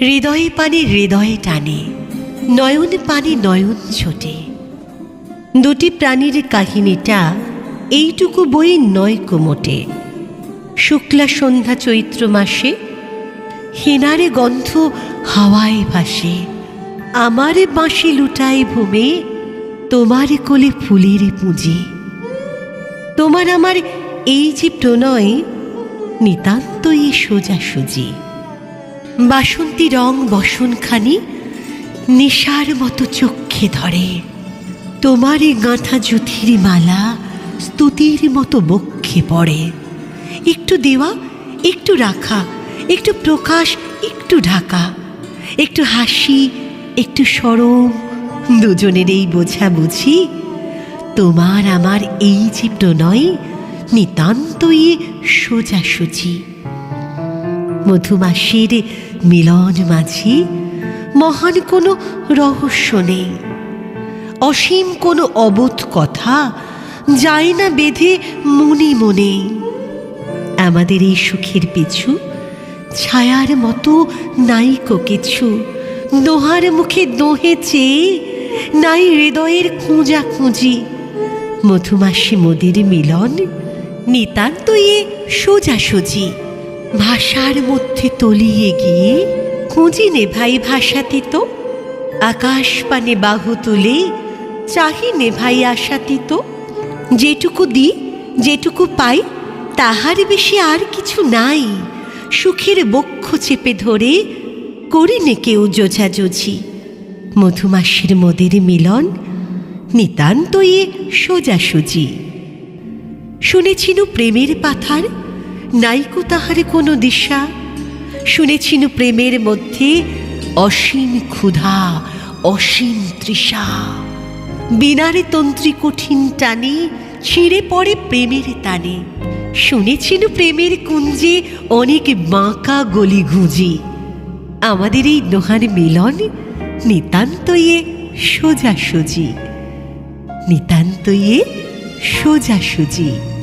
হৃদয়ে পানি হৃদয়ে টানে, নয়ন পানি নয়ন ছোটে। দুটি প্রাণীর কাহিনীটা এইটুকু বই নয় কোমোটে শুক্লা সন্ধ্যা চৈত্র মাসে হেনারে গন্ধ হাওয়ায় ভাসে, আমারে বাঁশি লুটায় ভূমে, তোমার কোলে ফুলের পুঁজি। তোমার আমার এই যে প্রণয় নিতান্তই সোজাসুজি। বাসন্তী রং বসনখানি নেশার মতো চক্ষে ধরে। তোমারই গাঁথা জুথির মালা স্তুতির মতো বক্ষে পড়ে। একটু দেওয়া, একটু রাখা, একটু প্রকাশ, একটু ঢাকা। একটু হাসি, একটু সরম, দুজনের এই বোঝা বুঝি তোমার আমার এই যে প্রণয় নিতান্তই সোজাসুজি। মধুমাসের মিলন মাঝি, মহান কোনো রহস্য নেই। অসীম কোনো অবোধ কথা যায় না বেঁধে মনে মনে। আমাদের এই সুখের পিছু, ছায়ার মতো নাইকো কিছু। দোহার মুখে দোহে চেয়ে নাই হৃদয়ের খুঁজা খুঁজি মধুমাসি মোদের মিলন নিতান্তই সোজাসুজি। ভাষার মধ্যে তলিয়ে গিয়ে খুঁজি নে ভাই ভাষাতে তো। আকাশ পানে বাহু তুলে চাহি নে ভাই আশাতে তো। যেটুকু দি যেটুকু পাই, তাহার বেশি আর কিছু নাই। সুখের বক্ষ চেপে ধরে করি নে কেউ যোঝাযোঝি মধুমাসির মদের মিলন নিতান্তই সোজাসুজি। শুনেছিনু প্রেমের পাথার নাইকো তাহার কোনো দিশা? শুনেছিনু প্রেমের মধ্যে অসীম ক্ষুধা, অসীম তৃষা। বিনারে তন্ত্রী কঠিন টানে, ছিঁড়ে পড়ে প্রেমের টানে শুনেছিনু প্রেমের কুঞ্জে অনেক বাঁকা গলি ঘুঁজি আমাদের এই নোহার মিলন নিতান্তই সোজাসুজি। নিতান্তই সোজাসুজি।